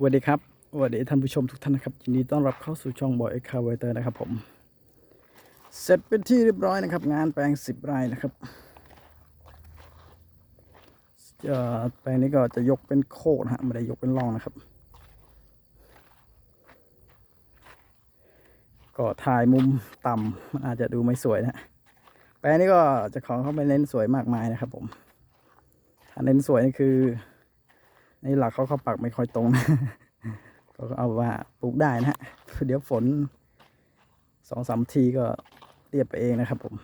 สวัสดีครับสวัสดีท่านผู้ชมทุกท่านนะครับยินดีต้อนรับเข้าสู่ช่องบอยเอคาเวเตอร์นะครับผม เสร็จเป็นที่เรียบร้อยนะครับ งานแปลงสิบไร่นะครับจะแปลงนี้ก็จะยกเป็นโคกนะฮะไม่ได้ยกเป็นร่องนะครับ ก็ถ่ายมุมต่ำมันอาจจะดูไม่สวยนะแปลงนี้ก็จะของเข้าไม่เน้นสวยมากมายนะครับผมถ้าเน้นสวยนี่คือ นี่หลักเขาเขาปักไม่ค่อยตรงนะก็เอาว่าปลูกได้นะฮะเดี๋ยวฝนสองสามทีก็เรียบไปเองนะครับผม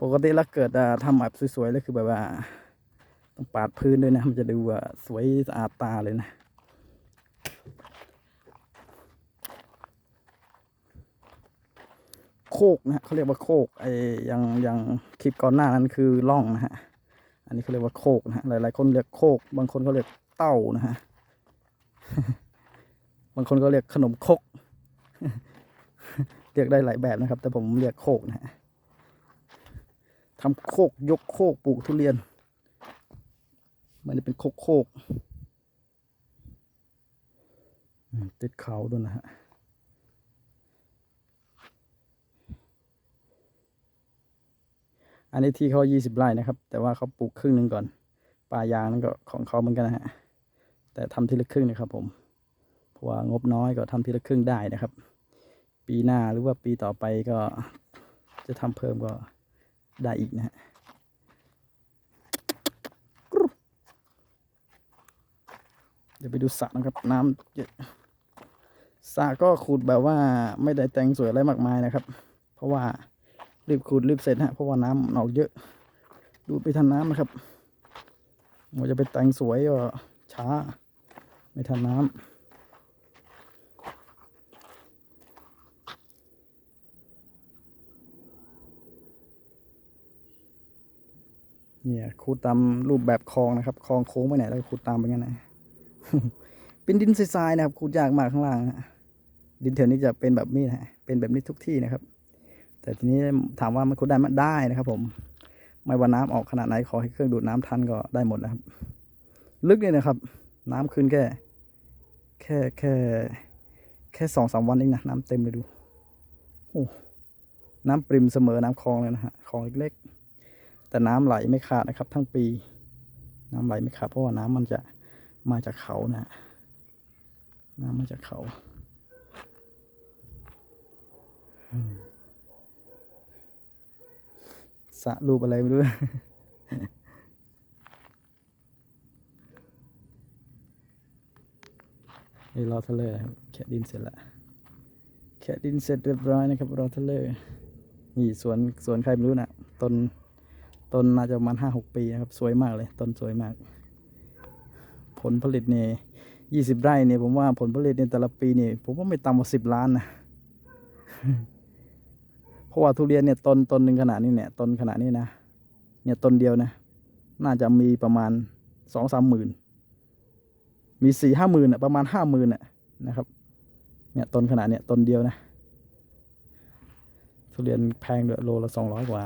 ปกติแล้วเกิดทำแบบสวยๆแล้วคือแบบว่า ต้องปาดพื้นด้วยนะ มันจะดูว่าสวยสะอาดตาเลยนะโคกนะเขาเรียกว่าโคกไอ้ยังยังคลิปก่อนหน้านั้นคือร่องนะฮะ อันนี้เขาเรียกว่าโคกนะฮะหลายๆคนเรียกโคก บางคนเขาเรียก เต้านะฮะ บางคนก็เรียกขนมคก เรียกได้หลายแบบนะครับ แต่ผมเรียกโคกนะฮะทำโคกยกโคกปลูกทุเรียน มันจะเป็นโคกโคกติดเขาด้วยนะฮะอันนี้ที่เขา 20 ไร่นะครับ แต่ว่าเขาปลูกครึ่งหนึ่งก่อน ป่ายางนั่นก็ของเขาเหมือนกันนะฮะ แต่ทำทีละครึ่งนะครับ ผมเพราะว่างบน้อยก็ทำทีละครึ่งได้นะครับ ปีหน้าหรือว่าปีต่อไปก็จะทำเพิ่มก็ได้อีกนะฮะเดี๋ยวไปดูสระนะครับ น้ำเยอะสระก็ขุดแบบว่าไม่ได้แต่งสวยอะไรมากมายนะครับ เพราะว่ารีบขุดรีบเสร็จฮะเพราะว่าน้ำมันออกเยอะ ดูไปทันน้ำนะครับมันจะไปแต่งสวยก็ช้า ไม่ทันน้ำเนี่ยขุดตามรูปแบบคลองนะครับคลองโค้งไปไหนแล้วขุดตามไปงั้นนะเป็นดินทรายนะครับขุดยากมากข้างล่างนะดินแถวนี้จะเป็นแบบนี้นะเป็นแบบนี้ทุกที่นะครับ แต่ทีนี้ถามว่ามันขุดได้ไหมได้นะครับ ผม ไม่ว่าน้ำออกขนาดไหนขอให้เครื่องดูดน้ำทันก็ได้หมดนะครับ ลึกเนี่ยนะครับ น้ำขึ้นแค่ แค่แค่แค่สองสามวันเองนะน้ำเต็มเลยดูโอ้น้ำปริมเสมอน้ำคลองเลยนะฮะคลองเล็กๆ แต่น้ำไหลไม่ขาดนะครับ ทั้งปี น้ำไหลไม่ขาดเพราะว่าน้ำมันจะมาจากเขานะน้ำมาจากเขาสะรูปอะไรไม่รู้ นี่รอทะเลนะครับแคะดินเสร็จละแคะดินเสร็จเรียบร้อยนะครับรอทะเลนี่สวนสวนใครไม่รู้นะต้นต้นน่าจะประมาณห้าหกปีนะครับ สวยมากเลย ต้นสวยมาก ผลผลิตเนี่ยยี่สิบไร่เนี่ยผมว่าผลผลิตในแต่ละปีเนี่ยผมว่าไม่ต่ำกว่าสิบล้านนะเพราะว่าทุเรียนเนี่ยต้นต้นหนึ่งขนาดนี้เนี่ยต้นขนาดนี้นะเนี่ยต้นเดียวนะ น่าจะมีประมาณสองสามหมื่น มีสี่ห้าหมื่นอะประมาณห้าหมื่นอะนะครับ เนี่ยต้นขนาดเนี่ยต้นเดียวนะทุเรียนแพงด้วยโลละสองร้อยกว่า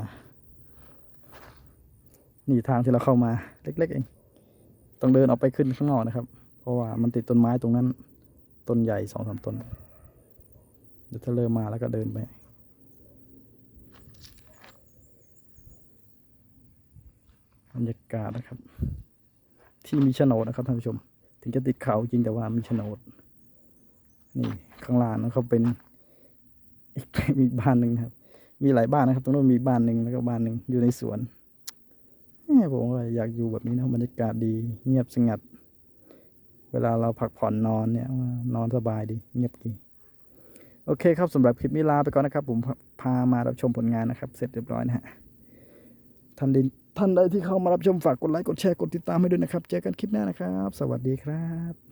นี่ทางที่เราเข้ามาเล็กๆเอง ต้องเดินออกไปขึ้นข้างนอกนะครับ เพราะว่ามันติดต้นไม้ตรงนั้น ต้นใหญ่สองสามต้น เดี๋ยวถ้าเริ่มมาแล้วก็เดินไปบรรยากาศนะครับ ที่มีโฉนดนะครับท่านผู้ชม ถึงจะติดเขาจริงแต่ว่ามีโฉนด นี่ข้างล่างนะเขาเป็นอีกมีบ้านหนึ่งครับ มีหลายบ้านนะครับ ตรงนู้นมีบ้านหนึ่งแล้วก็บ้านหนึ่งอยู่ในสวนผมว่าอยากอยู่แบบนี้นะบรรยากาศดีเงียบสงัด เวลาเราพักผ่อนนอนเนี่ยนอนสบายดี เงียบดีโอเคครับสำหรับคลิปนี้ลาไปก่อนนะครับ ผมพามารับชมผลงานนะครับ เสร็จเรียบร้อยนะฮะท่านใด ท่านใดที่เข้ามารับชมฝากกดไลค์กดแชร์กดติดตามให้ด้วยนะครับ เจอกันคลิปหน้านะครับ สวัสดีครับ